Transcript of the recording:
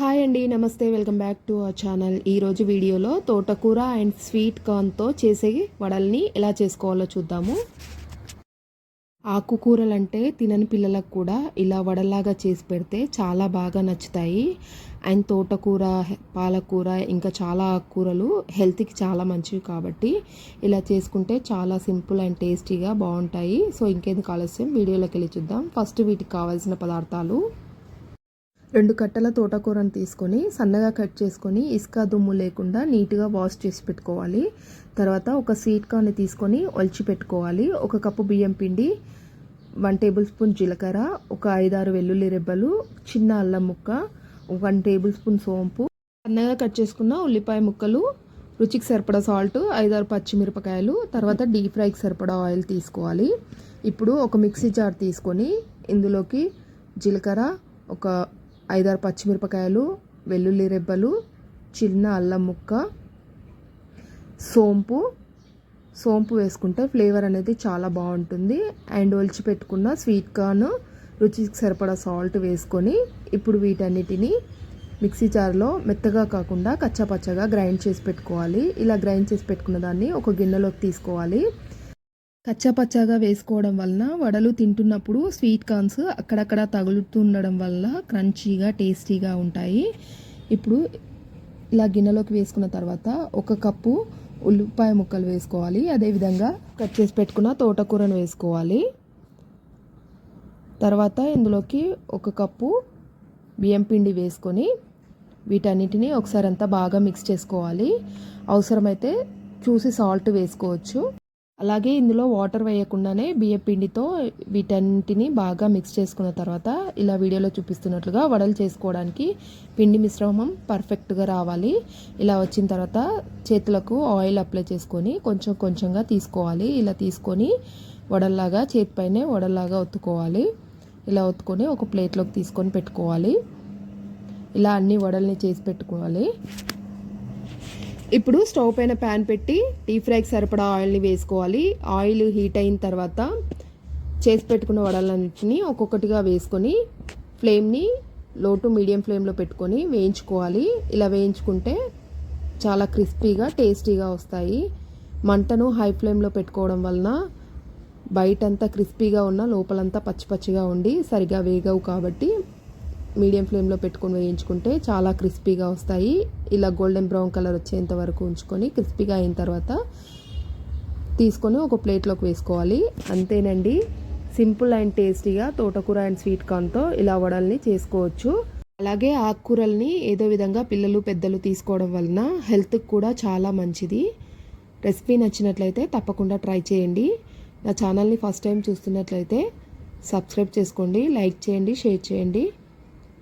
Hi అండి నమస్తే. Welcome back to our channel. ఈరోజు వీడియోలో తోటకూర అండ్ స్వీట్ కార్న్తో చేసే వడల్ని ఎలా చేసుకోవాలో చూద్దాము. ఆకుకూరలు అంటే తినని పిల్లలకు కూడా ఇలా వడల్లాగా చేసి పెడితే చాలా బాగా నచ్చుతాయి. అండ్ తోటకూర పాలకూర ఇంకా చాలా ఆకుకూరలు హెల్త్కి చాలా మంచివి కాబట్టి ఇలా చేసుకుంటే చాలా సింపుల్ అండ్ టేస్టీగా బాగుంటాయి. సో ఇంకేందుకు ఆలస్యం? వీడియోలోకి వెళ్ళి చూద్దాం. ఫస్ట్ వీటికి కావాల్సిన పదార్థాలు. రెండు కట్టల తోటకూరను తీసుకొని సన్నగా కట్ చేసుకొని ఇసుక దుమ్ము లేకుండా నీట్గా వాష్ చేసి పెట్టుకోవాలి. తర్వాత ఒక స్వీట్ కార్న్ తీసుకొని ఒలిచి పెట్టుకోవాలి. ఒక కప్పు బియ్యం పిండి వన్ టేబుల్ స్పూన్ జీలకర్ర ఒక ఐదారు వెల్లుల్లి రెబ్బలు చిన్న అల్లం ముక్క వన్ టేబుల్ స్పూన్ సోంపు. సన్నగా కట్ చేసుకున్న ఉల్లిపాయ ముక్కలు రుచికి సరిపడా సాల్ట్ ఐదారు పచ్చిమిరపకాయలు తర్వాత డీప్ ఫ్రైకి సరిపడా ఆయిల్ తీసుకోవాలి. ఇప్పుడు ఒక మిక్సీ జార్ తీసుకొని ఇందులోకి జీలకర్ర ఒక ఐదారు పచ్చిమిరపకాయలు వెల్లుల్లి రెబ్బలు చిన్న అల్లం ముక్క సోంపు. సోంపు వేసుకుంటే ఫ్లేవర్ అనేది చాలా బాగుంటుంది. అండ్ ఒలిచి పెట్టుకున్న స్వీట్ కార్న్ రుచికి సరిపడా సాల్ట్ వేసుకొని ఇప్పుడు వీటన్నిటిని మిక్సీ జార్లో మెత్తగా కాకుండా కచ్చాపచ్చగా గ్రైండ్ చేసి పెట్టుకోవాలి. ఇలా గ్రైండ్ చేసి పెట్టుకున్న దాన్ని ఒక గిన్నెలోకి తీసుకోవాలి. కచ్చాపచ్చాగా వేసుకోవడం వలన వడలు తింటున్నప్పుడు స్వీట్ కార్న్స్ అక్కడక్కడ తగులుతుండడం వల్ల క్రంచీగా టేస్టీగా ఉంటాయి. ఇప్పుడు ఇలా గిన్నెలోకి వేసుకున్న తర్వాత ఒక కప్పు ఉల్లిపాయ ముక్కలు వేసుకోవాలి. అదేవిధంగా కట్ చేసి పెట్టుకున్న తోటకూరను వేసుకోవాలి. తర్వాత ఇందులోకి ఒక కప్పు బియ్యం పిండి వేసుకొని వీటన్నిటిని ఒకసారి అంతా బాగా మిక్స్ చేసుకోవాలి. అవసరమైతే చూసి సాల్ట్ వేసుకోవచ్చు. అలాగే ఇందులో వాటర్ వేయకుండానే బియ్య పిండితో వీటన్నిటిని బాగా మిక్స్ చేసుకున్న తర్వాత ఇలా వీడియోలో చూపిస్తున్నట్లుగా వడలు చేసుకోవడానికి పిండి మిశ్రమం పర్ఫెక్ట్గా రావాలి. ఇలా వచ్చిన తర్వాత చేతులకు ఆయిల్ అప్లై చేసుకొని కొంచెం కొంచెంగా తీసుకోవాలి. ఇలా తీసుకొని వడల్లాగా చేతిపైనే వడల్లాగా ఒత్తుకోవాలి. ఇలా ఒత్తుకొని ఒక ప్లేట్లోకి తీసుకొని పెట్టుకోవాలి. ఇలా అన్ని వడల్ని చేసి పెట్టుకోవాలి. ఇప్పుడు స్టవ్ పైన ప్యాన్ పెట్టి టీ ఫ్రైకి సరిపడా ఆయిల్ని వేసుకోవాలి. ఆయిల్ హీట్ అయిన తర్వాత చేసి పెట్టుకున్న వడలన్నింటినీ ఒక్కొక్కటిగా వేసుకొని ఫ్లేమ్ని లో టు మీడియం ఫ్లేమ్లో పెట్టుకొని వేయించుకోవాలి. ఇలా వేయించుకుంటే చాలా క్రిస్పీగా టేస్టీగా వస్తాయి. మంటను హై ఫ్లేమ్లో పెట్టుకోవడం వలన బయటంతా క్రిస్పీగా ఉన్న లోపలంతా పచ్చి పచ్చిగా ఉండి సరిగా వేగవు కాబట్టి మీడియం ఫ్లేమ్లో పెట్టుకొని వేయించుకుంటే చాలా క్రిస్పీగా వస్తాయి. ఇలా గోల్డెన్ బ్రౌన్ కలర్ వచ్చేంత వరకు ఉంచుకొని క్రిస్పీగా అయిన తర్వాత తీసుకొని ఒక ప్లేట్లోకి వేసుకోవాలి. అంతేనండి. సింపుల్ అండ్ టేస్టీగా తోటకూర అండ్ స్వీట్ కార్న్తో ఇలా వడల్ని చేసుకోవచ్చు. అలాగే ఆకుకూరల్ని ఏదో విధంగా పిల్లలు పెద్దలు తీసుకోవడం వలన హెల్త్కి కూడా చాలా మంచిది. రెసిపీ నచ్చినట్లయితే తప్పకుండా ట్రై చేయండి. నా ఛానల్ని ఫస్ట్ టైం చూస్తున్నట్లయితే సబ్స్క్రైబ్ చేసుకోండి లైక్ చేయండి షేర్ చేయండి.